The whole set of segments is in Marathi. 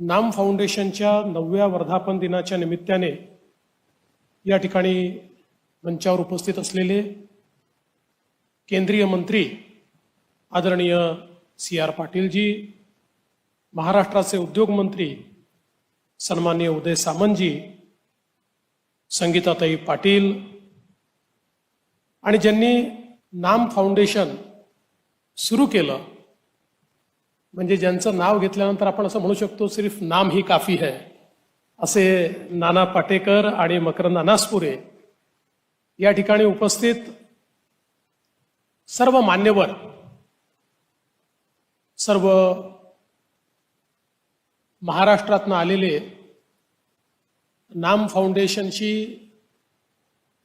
नाम फाउंडेशनच्या नवव्या वर्धापन दिनाच्या निमित्ताने या ठिकाणी मंचावर उपस्थित असलेले केंद्रीय मंत्री आदरणीय सी आर पाटीलजी महाराष्ट्राचे उद्योगमंत्री सन्मान्य उदय सामंतजी संगीताताई पाटील आणि ज्यांनी नाम फाउंडेशन सुरू केलं म्हणजे ज्यांचं नाव घेतल्यानंतर आपण असं म्हणू शकतो सिर्फ नाम ही काफी है. असे नाना पाटेकर आणि मकरंद अनासपुरे या ठिकाणी उपस्थित सर्व मान्यवर सर्व महाराष्ट्रातनं आलेले नाम फाउंडेशनशी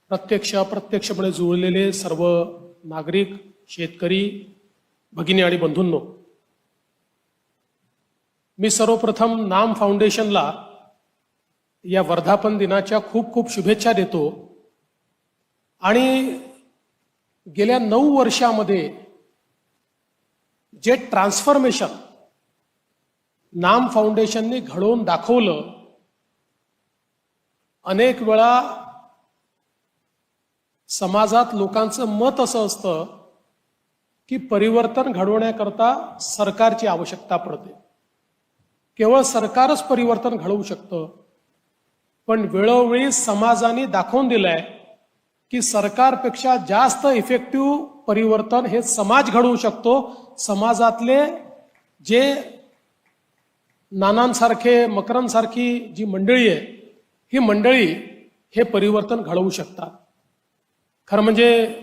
प्रत्यक्ष अप्रत्यक्षपणे जुळलेले सर्व नागरिक शेतकरी भगिनी आणि बंधूंनो मी सर्वप्रथम नाम फाउंडेशनला या वर्धापन दिनाच्या खूप खूप शुभेच्छा देतो. आणि गेल्या नऊ वर्षामध्ये जे ट्रान्सफॉर्मेशन नाम फाउंडेशनने घडवून दाखवलं अनेक वेळा समाजात लोकांचं मत असं असतं की परिवर्तन घडवण्याकरता सरकारची आवश्यकता पडते. केवळ सरकारच परिवर्तन घडवू शकतं. पण वेळोवेळी समाजाने दाखवून दिलंय की सरकारपेक्षा जास्त इफेक्टिव्ह परिवर्तन हे समाज घडवू शकतो. समाजातले जे नानांसारखे मकरांसारखी जी मंडळी आहे ही मंडळी हे परिवर्तन घडवू शकतात. खरं म्हणजे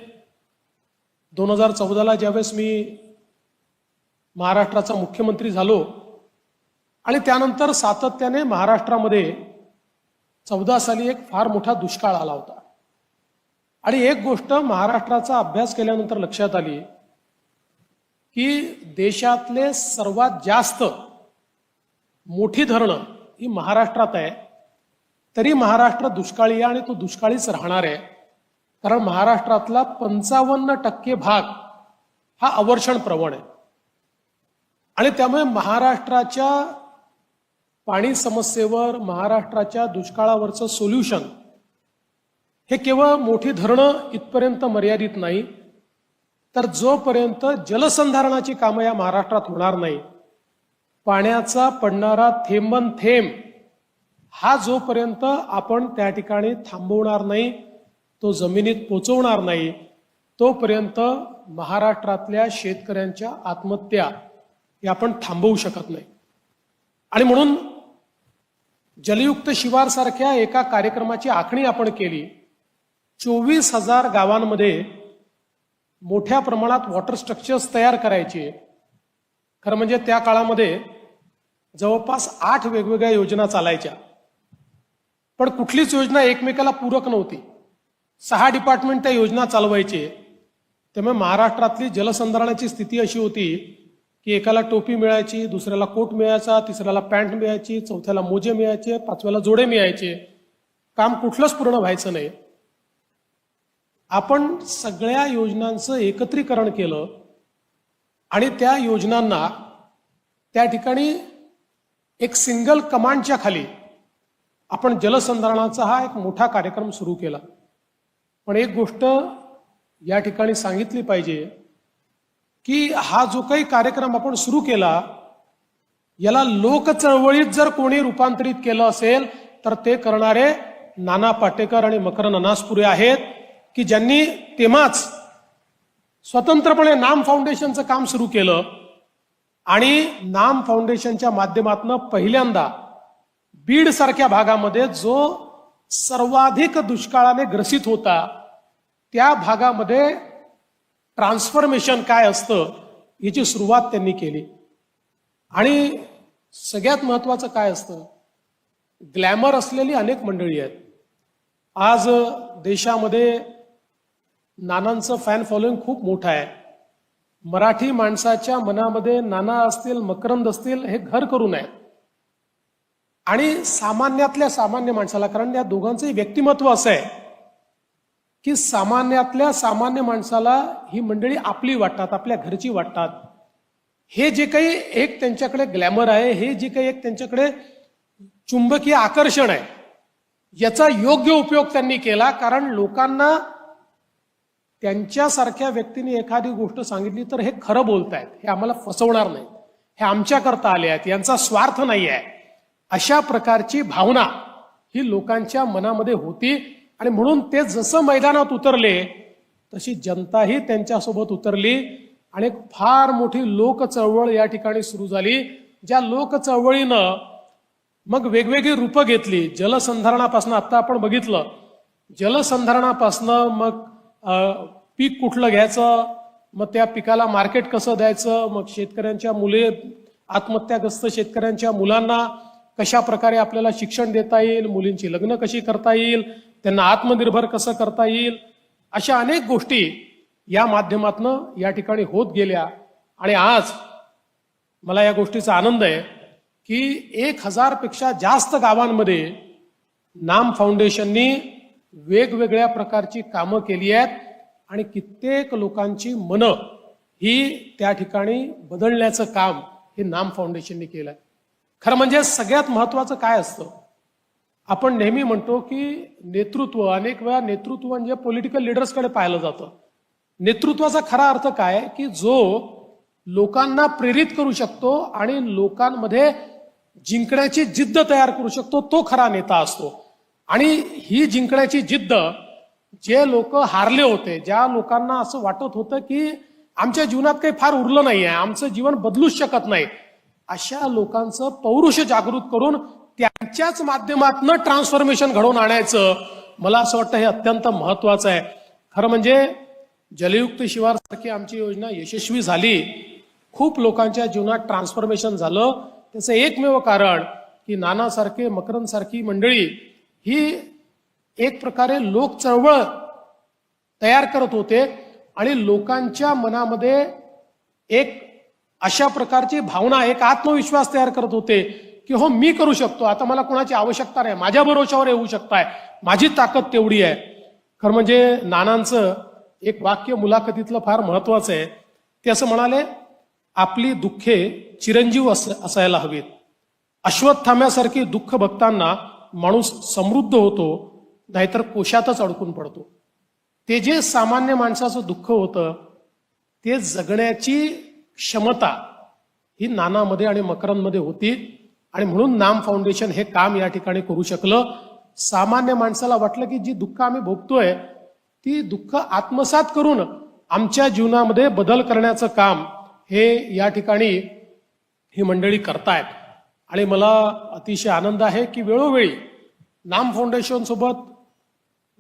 दोन हजार चौदाला ज्यावेळेस मी महाराष्ट्राचा मुख्यमंत्री झालो आणि त्यानंतर सातत्याने महाराष्ट्रामध्ये चौदा साली एक फार मोठा दुष्काळ आला होता. आणि एक गोष्ट महाराष्ट्राचा अभ्यास केल्यानंतर लक्षात आली की देशातले सर्वात जास्त मोठी धरणं ही महाराष्ट्रात आहे. तरी महाराष्ट्र दुष्काळी आहे आणि तो दुष्काळीच राहणार आहे. कारण महाराष्ट्रातला पंचावन्न टक्के भाग हा अवर्षण प्रवण आहे. आणि त्यामुळे महाराष्ट्राच्या पाणी समस्येवर महाराष्ट्राच्या दुष्काळावरचं सोल्युशन हे केवळ मोठी धरणं इथपर्यंत मर्यादित नाही तर जोपर्यंत जलसंधारणाची कामं या महाराष्ट्रात होणार नाही पाण्याचा पडणारा थेंबन थेंब हा जोपर्यंत आपण त्या ठिकाणी थांबवणार नाही तो जमिनीत पोचवणार नाही तोपर्यंत महाराष्ट्रातल्या शेतकऱ्यांच्या आत्महत्या हे आपण थांबवू शकत नाही. आणि म्हणून जलयुक्त शिवार सारख्या एका कार्यक्रमाची आखणी आपण केली. चोवीस हजार गावांमध्ये मोठ्या प्रमाणात वॉटर स्ट्रक्चर्स तयार करायचे. खरं म्हणजे त्या काळामध्ये जवळपास आठ वेगवेगळ्या योजना चालायच्या. पण कुठलीच योजना एकमेकाला पूरक नव्हती. सहा डिपार्टमेंट त्या योजना चालवायचे. त्यामुळे महाराष्ट्रातली जलसंधारणाची स्थिती अशी होती की एकाला टोपी मिळायची दुसऱ्याला कोट मिळायचा तिसऱ्याला पॅन्ट मिळायची चौथ्याला मोजे मिळायचे पाचव्याला जोडे मिळायचे. काम कुठलंच पूर्ण व्हायचं नाही. आपण सगळ्या योजनांचं एकत्रीकरण केलं आणि त्या योजनांना त्या ठिकाणी एक सिंगल कमांडच्या खाली आपण जलसंधारणाचा हा एक मोठा कार्यक्रम सुरू केला. पण एक गोष्ट या ठिकाणी सांगितली पाहिजे की हा जो काही कार्यक्रम आपण सुरू केला याला लोक चळवळीत जर कोणी रूपांतरित केलं असेल तर ते करणारे नाना पाटेकर आणि मकरन अनासपुरे आहेत की ज्यांनी तेव्हाच स्वतंत्रपणे नाम फाउंडेशनचं काम सुरू केलं. आणि नाम फाउंडेशनच्या माध्यमातून पहिल्यांदा बीड सारख्या भागामध्ये जो सर्वाधिक दुष्काळाने ग्रसित होता त्या भागामध्ये ट्रान्सफॉर्मेशन काय असतं याची सुरुवात त्यांनी केली. आणि सगळ्यात महत्वाचं काय असतं? ग्लॅमर असलेली अनेक मंडळी आहेत. आज देशामध्ये नानांचं फॅन फॉलोईंग खूप मोठं आहे. मराठी माणसाच्या मनामध्ये नाना असतील मकरंद असतील हे घर करून आहे. आणि सामान्यातल्या सामान्य माणसाला कारण या दोघांचंही व्यक्तिमत्व असं आहे. की सामान्यातल्या सामान्य माणसाला ही मंडळी आपली वाटतात आपल्या घरची वाटतात. हे जे काही एक त्यांच्याकडे ग्लॅमर आहे हे जे काही एक त्यांच्याकडे चुंबकीय आकर्षण आहे याचा योग्य उपयोग त्यांनी केला. कारण लोकांना त्यांच्यासारख्या व्यक्तीने एखादी गोष्ट सांगितली तर हे खरं बोलतायत हे आम्हाला फसवणार नाही हे आमच्याकरता आले आहेत यांचा स्वार्थ नाही आहे अशा प्रकारची भावना ही लोकांच्या मनामध्ये होती. आणि म्हणून ते जसं मैदानात उतरले तशी जनताही त्यांच्यासोबत उतरली आणि एक फार मोठी लोक चळवळ या ठिकाणी सुरू झाली ज्या लोक चळवळीनं मग वेगवेगळी रूपं घेतली. जलसंधारणापासून आता आपण बघितलं. जलसंधारणापासनं मग पीक कुठलं घ्यायचं? मग त्या पिकाला मार्केट कसं द्यायचं? मग शेतकऱ्यांच्या मुले आत्महत्याग्रस्त शेतकऱ्यांच्या मुलांना कशा प्रकारे आपल्याला शिक्षण देता येईल? मुलींची लग्न कशी करता येईल? त्यांना आत्मनिर्भर कसं करता येईल? अशा अनेक गोष्टी या माध्यमातनं या ठिकाणी होत गेल्या. आणि आज मला या गोष्टीचा आनंद आहे की एक हजारपेक्षा जास्त गावांमध्ये नाम फाउंडेशननी वेगवेगळ्या प्रकारची कामं केली आहेत आणि कित्येक लोकांची मनं ही त्या ठिकाणी बदलण्याचं काम हे नाम फाउंडेशननी केलं आहे खरं म्हणजे सगळ्यात महत्वाचं काय असतं? आपण नेहमी म्हणतो की नेतृत्व अनेक वेळा नेतृत्व म्हणजे पॉलिटिकल लिडर्सकडे पाहिलं जातं. नेतृत्वाचा खरा अर्थ काय? की जो लोकांना प्रेरित करू शकतो आणि लोकांमध्ये जिंकण्याची जिद्द तयार करू शकतो तो खरा नेता असतो. आणि ही जिंकण्याची जिद्द जे लोक हारले होते ज्या लोकांना असं वाटत होतं की आमच्या जीवनात काही फार उरलं नाही आहे आमचं जीवन बदलूच शकत नाही अशा लोकांचं पौरुष जागृत करून त्यांच्याच माध्यमातनं ट्रान्सफॉर्मेशन घडवून आणायचं मला असं वाटतं हे अत्यंत महत्वाचं आहे. खरं म्हणजे जलयुक्त शिवार सारखी आमची योजना यशस्वी झाली. खूप लोकांच्या जीवनात ट्रान्सफॉर्मेशन झालं. त्याचं एकमेव कारण की नानासारखे मकरंदसारखी मंडळी ही एक प्रकारे लोक चळवळ तयार करत होते आणि लोकांच्या मनामध्ये एक अशा प्रकारची भावना एक आत्मविश्वास तयार करत होते. की हो मी करू शकतो. आता मला कोणाची आवश्यकता नाही. माझ्या भरोशावर येऊ शकताय. माझी ताकद तेवढी आहे. खरं म्हणजे नानांचं एक वाक्य मुलाखतीतलं फार महत्वाचं आहे. ते असं म्हणाले आपली दुःखे चिरंजीव अस असायला हवीत. अश्वत्थाम्यासारखी दुःख बघताना माणूस समृद्ध होतो नाहीतर कोशातच अडकून पडतो. ते जे सामान्य माणसाचं दुःख होतं ते जगण्याची क्षमता ही नानामध्ये आणि मकरांमध्ये होती. आणि म्हणून नाम फाउंडेशन हे काम या ठिकाणी करू शकलं. सामान्य माणसाला वाटलं की जी दुःख आम्ही भोगतोय ती दुःख आत्मसात करून आमच्या जीवनामध्ये बदल करण्याचं काम हे या ठिकाणी ही मंडळी करतायत. आणि मला अतिशय आनंद आहे की वेळोवेळी नाम फाउंडेशन सोबत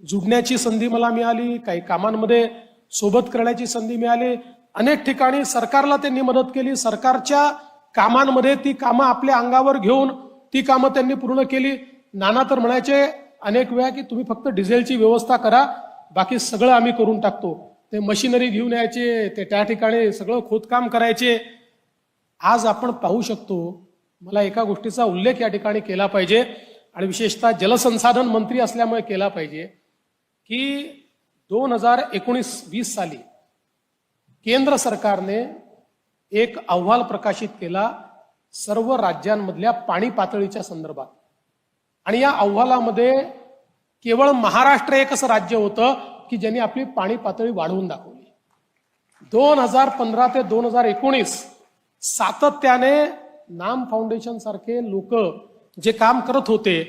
जुडण्याची संधी मला मिळाली काही कामांमध्ये सोबत करण्याची संधी मिळाली. अनेक ठिकाणी सरकारला त्यांनी मदत केली सरकारच्या कामांमध्ये ती कामं आपल्या अंगावर घेऊन ती कामं त्यांनी पूर्ण केली. नाना तर म्हणायचे अनेक वेळा की तुम्ही फक्त डिझेलची व्यवस्था करा बाकी सगळं आम्ही करून टाकतो. ते मशिनरी घेऊन यायचे ते त्या ठिकाणी सगळं खोदकाम करायचे. आज आपण पाहू शकतो मला एका गोष्टीचा उल्लेख या ठिकाणी केला पाहिजे आणि विशेषतः जलसंसाधन मंत्री असल्यामुळे केला पाहिजे की दोन हजार एकोणीस वीस साली केंद्र सरकारने एक अहवाल प्रकाशित केला सर्व राज्यांमधल्या पाणी पातळीच्या संदर्भात. आणि या अहवालामध्ये केवळ महाराष्ट्र एक असं राज्य होतं की ज्यांनी आपली पाणी पातळी वाढवून दाखवली. दोन हजार पंधरा ते दोन हजार एकोणीस सातत्याने नाम फाउंडेशन सारखे लोक जे काम करत होते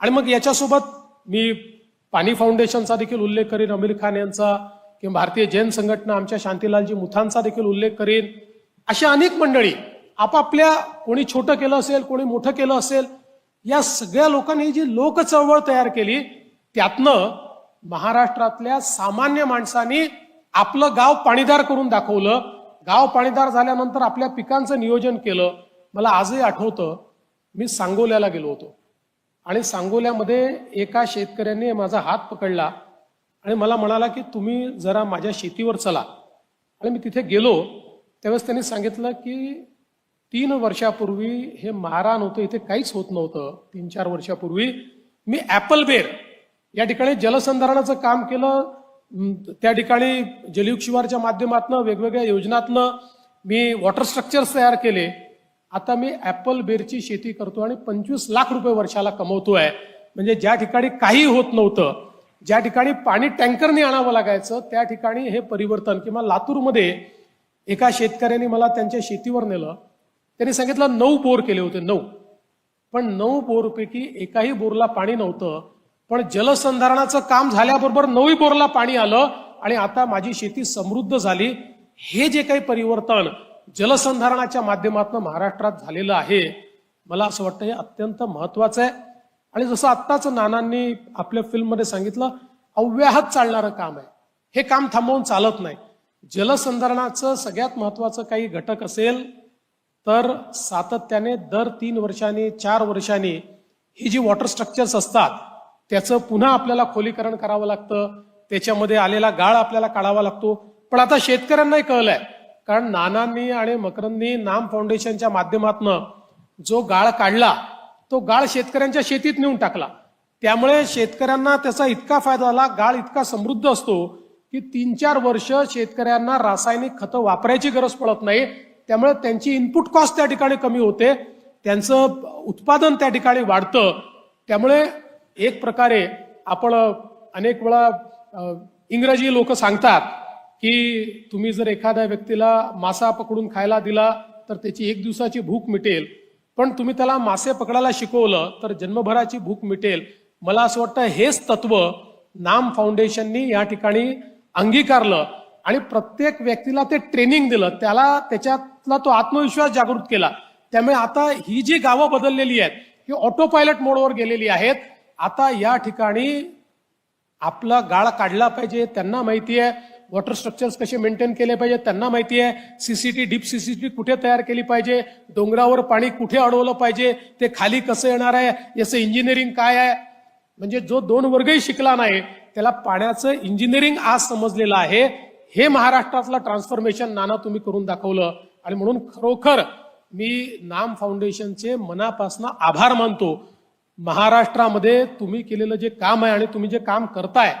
आणि मग याच्यासोबत मी पाणी फाउंडेशनचा देखील उल्लेख करीन अमीर खान यांचा किंवा भारतीय जैन संघटना आमच्या शांतीलालजी मुथांचा देखील उल्लेख करीन. अशा अनेक मंडळी आपापल्या कोणी छोटं केलं असेल कोणी मोठं केलं असेल या सगळ्या लोकांनी जी लोक चळवळ तयार केली त्यातनं महाराष्ट्रातल्या सामान्य माणसांनी आपलं गाव पाणीदार करून दाखवलं. गाव पाणीदार झाल्यानंतर आपल्या पिकांचं नियोजन केलं. मला आजही आठवतं मी सांगोल्याला गेलो होतो. आणि सांगोल्यामध्ये एका शेतकऱ्याने माझा हात पकडला आणि मला म्हणाला की तुम्ही जरा माझ्या शेतीवर चला. आणि मी तिथे गेलो. त्यावेळेस त्यांनी सांगितलं की तीन वर्षापूर्वी हे मारहाण होतं इथे काहीच होत नव्हतं. तीन चार वर्षापूर्वी मी ॲपल बेर या ठिकाणी जलसंधारणाचं काम केलं. त्या ठिकाणी जलयुग शिवारच्या माध्यमातनं वेगवेगळ्या योजनातनं मी वॉटर स्ट्रक्चर्स तयार केले. आता मी ॲपल बेरची शेती करतो आणि पंचवीस लाख रुपये वर्षाला कमवतोय. म्हणजे ज्या ठिकाणी काही होत नव्हतं ज्या ठिकाणी पाणी टँकरने आणावं लागायचं त्या ठिकाणी हे परिवर्तन किंवा लातूरमध्ये एका शेतकऱ्याने मला त्यांच्या शेतीवर नेलं. त्यांनी सांगितलं नऊ बोर केले होते नऊ. पण नऊ बोरपैकी एकाही बोरला पाणी नव्हतं. पण जलसंधारणाचं काम झाल्याबरोबर नऊही बोरला पाणी आलं आणि आता माझी शेती समृद्ध झाली. हे जे काही परिवर्तन जलसंधारणाच्या माध्यमातून महाराष्ट्रात झालेलं आहे मला असं वाटतं हे अत्यंत महत्वाचं आहे. आणि जसं आत्ताच नानांनी आपल्या फिल्ममध्ये सांगितलं अव्याहत चालणारं काम आहे. हे काम थांबवून चालत नाही. जलसंधारणाचं सगळ्यात महत्वाचं काही घटक असेल तर सातत्याने दर तीन वर्षांनी चार वर्षांनी ही जी वॉटर स्ट्रक्चर्स असतात त्याचं पुन्हा आपल्याला खोलीकरण करावं लागतं त्याच्यामध्ये आलेला गाळ आपल्याला काढावा लागतो. पण आता शेतकऱ्यांनाही कळलंय कारण नानांनी आणि मकरंदनी नाम फाउंडेशनच्या माध्यमातनं जो गाळ काढला तो गाळ शेतकऱ्यांच्या शेतीत नेऊन टाकला. त्यामुळे शेतकऱ्यांना त्याचा इतका फायदा झाला गाळ इतका समृद्ध असतो की तीन चार वर्ष शेतकऱ्यांना रासायनिक खतं वापरायची गरज पडत नाही. त्यामुळे त्यांची इनपुट कॉस्ट त्या ठिकाणी कमी होते. त्यांचं उत्पादन त्या ठिकाणी वाढतं. त्यामुळे एक प्रकारे आपण अनेक वेळा इंग्रजी लोक सांगतात की तुम्ही जर एखाद्या व्यक्तीला मासा पकडून खायला दिला तर त्याची एक दिवसाची भूक मिटेल. पण तुम्ही त्याला मासे पकडायला शिकवलं तर जन्मभराची भूक मिटेल. मला असं वाटतं हेच तत्व नाम फाउंडेशननी या ठिकाणी अंगीकारलं आणि प्रत्येक व्यक्तीला ते ट्रेनिंग दिलं. त्याला त्याच्यातला तो आत्मविश्वास जागृत केला. त्यामुळे आता ही जी गावं बदललेली आहेत ही ऑटो पायलट मोडवर गेलेली आहेत. आता या ठिकाणी आपला गाळ काढला पाहिजे त्यांना माहिती आहे. वॉटर स्ट्रक्चर्स कसे मेंटेन केले पाहिजे त्यांना माहिती आहे. सीसीटी डीप सीसीटी कुठे तयार केली पाहिजे डोंगरावर पाणी कुठे अडवलं पाहिजे ते खाली कसं येणार आहे याचं इंजिनिअरिंग काय आहे? म्हणजे जो दोन वर्गही शिकला नाही त्याला पाण्याचं इंजिनिअरिंग आज समजलेलं आहे. हे महाराष्ट्रातलं ट्रान्सफॉर्मेशन नाना तुम्ही करून दाखवलं. आणि म्हणून खरोखर मी नाम फाउंडेशनचे मनापासून आभार मानतो. महाराष्ट्रामध्ये तुम्ही केलेलं जे काम आहे आणि तुम्ही जे काम करताय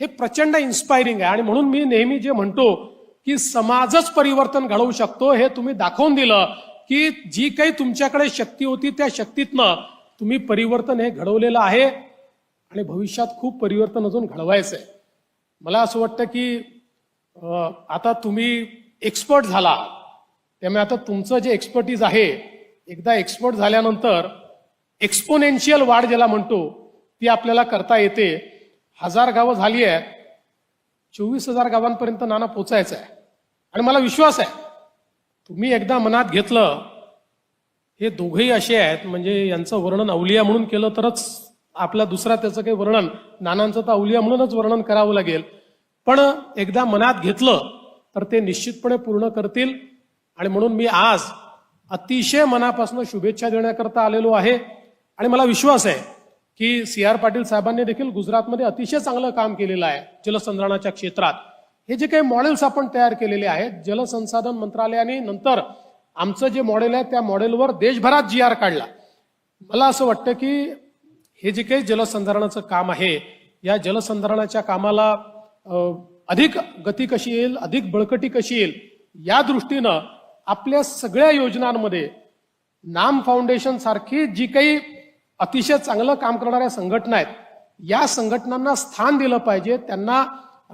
हे प्रचंड इन्स्पायरिंग आहे. आणि म्हणून मी नेहमी जे म्हणतो की समाजच परिवर्तन घडवू शकतो हे तुम्ही दाखवून दिलं की जी काही तुमच्याकडे शक्ती होती त्या शक्तीतनं तुम्ही परिवर्तन हे घडवलेलं आहे. आणि भविष्यात खूप परिवर्तन अजून घडवायचं आहे मला असं वाटतं की आता तुम्ही एक्सपर्ट झाला. त्यामुळे आता तुमचं जे एक्सपर्टीज आहे एकदा एक्सपर्ट झाल्यानंतर एक्सपोनेन्शियल वाढ ज्याला म्हणतो ती आपल्याला करता येते. हजार गावं झाली आहेत. चोवीस हजार गावांपर्यंत नाना पोचायचं आहे. आणि मला विश्वास आहे तुम्ही एकदा मनात घेतलं हे दोघेही असे आहेत. म्हणजे यांचं वर्णन अवलिया म्हणून केलं तरच आपला दुसरा त्याचं काही वर्णन नानांचं तर अवलिया म्हणूनच वर्णन करावं लागेल. पण एकदा मनात घेतलं तर ते निश्चितपणे पूर्ण करतील. आणि म्हणून मी आज अतिशय मनापासून शुभेच्छा देण्याकरता आलेलो आहे. आणि मला विश्वास आहे की सी आर पाटील साहेबांनी देखील गुजरातमध्ये अतिशय चांगलं काम केलेलं आहे जलसंधारणाच्या क्षेत्रात. हे जे काही मॉडेल्स आपण तयार केलेले आहेत जलसंसाधन मंत्रालयाने नंतर आमचं जे मॉडेल आहे त्या मॉडेलवर देशभरात जी आर काढला. मला असं वाटतं की हे जे काही जलसंधारणाचं काम आहे या जलसंधारणाच्या कामाला अधिक गती कशी येईल अधिक बळकटी कशी येईल या दृष्टीनं आपल्या सगळ्या योजनांमध्ये नाम फाउंडेशन सारखी जी काही अतिशय चांगलं काम करणाऱ्या संघटना आहेत या संघटनांना स्थान दिलं पाहिजे. त्यांना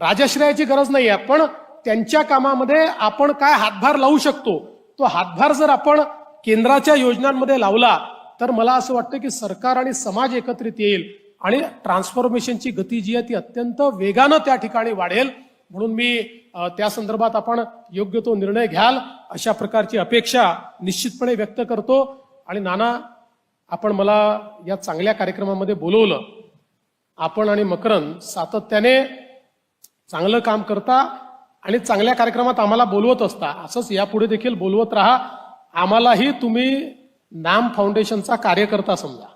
राजाश्रयाची गरज नाही आहे पण त्यांच्या कामामध्ये आपण काय हातभार लावू शकतो? तो हातभार जर आपण केंद्राच्या योजनांमध्ये लावला तर मला असं वाटतं की सरकार आणि समाज एकत्रित येईल आणि ट्रान्सफॉर्मेशनची गती जी आहे ती अत्यंत वेगानं त्या ठिकाणी वाढेल म्हणून मी त्या संदर्भात आपण योग्य तो निर्णय घ्याल. अशा प्रकारची अपेक्षा निश्चितपणे व्यक्त करतो. आणि नाना आपण मला या चांगल्या कार्यक्रमामध्ये बोलवलं. आपण आणि मकरंद सातत्याने चांगलं काम करता आणि चांगल्या कार्यक्रमात आम्हाला बोलवत असता. असंच यापुढे देखील बोलवत राहा. आम्हालाही तुम्ही नाम फाउंडेशनचा कार्यकर्ता समजा.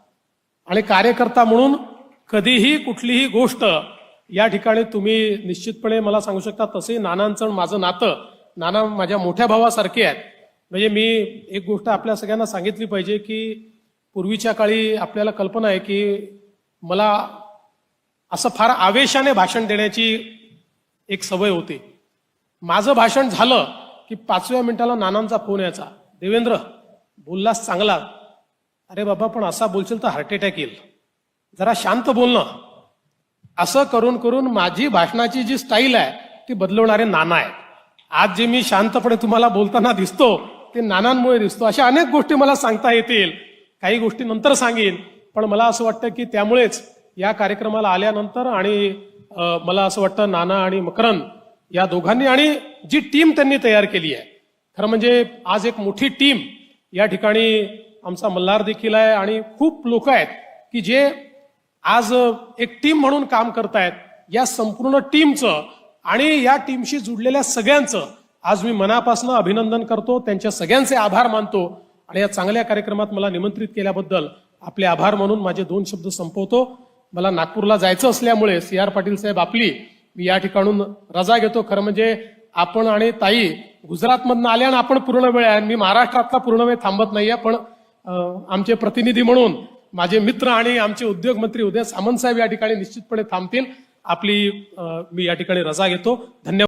आणि कार्यकर्ता म्हणून कधीही कुठलीही गोष्ट या ठिकाणी तुम्ही निश्चितपणे मला सांगू शकता तसे नानांचं माझं नातं नाना माझ्या मोठ्या भावासारखे आहेत. म्हणजे मी एक गोष्ट आपल्या सगळ्यांना सांगितली पाहिजे की पूर्वीच्या काळी आपल्याला कल्पना आहे की मला असं फार आवेशाने भाषण देण्याची एक सवय होती. माझं भाषण झालं की पाचव्या मिनिटाला नानांचा फोन यायचा. देवेंद्र बोललास चांगला. अरे बाबा पण असा बोलशील तर हार्ट अटॅक येईल. जरा शांत बोलणं असं करून करून माझी भाषणाची जी स्टाईल आहे ती बदलवणारे नाना आहेत. आज जे मी शांतपणे तुम्हाला बोलताना दिसतो ते नानांमुळे दिसतो. अशा अनेक गोष्टी मला सांगता येतील. काही गोष्टी नंतर सांगेन. पण मला असं वाटतं की त्यामुळेच या कार्यक्रमाला आल्यानंतर आणि मला असं वाटतं नाना आणि मकरन या दोघांनी आणि जी टीम त्यांनी तयार केली आहे. खरं म्हणजे आज एक मोठी टीम या ठिकाणी आमचा मल्हार देखील आहे आणि खूप लोक आहेत की जे आज एक टीम म्हणून काम करतायत. या संपूर्ण टीमचं आणि या टीमशी जुडलेल्या सगळ्यांचं आज मी मनापासून अभिनंदन करतो. त्यांच्या सगळ्यांचे आभार मानतो आणि या चांगल्या कार्यक्रमात मला निमंत्रित केल्याबद्दल आपले आभार म्हणून माझे दोन शब्द संपवतो. मला नागपूरला जायचं असल्यामुळे सी आर पाटील साहेब आपली मी या ठिकाणून रजा घेतो. खरं म्हणजे आपण आणि ताई गुजरातमधनं आल्या आणि आपण पूर्ण वेळ आहे. मी महाराष्ट्रातला पूर्ण वेळ थांबत नाहीये पण आमचे प्रतिनिधी म्हणून माझे मित्र आणि आमचे उद्योग मंत्री उदय सामंत साहेब या ठिकाणी निश्चितपणे थांबतील. आपली मी या ठिकाणी रजा घेतो. धन्यवाद.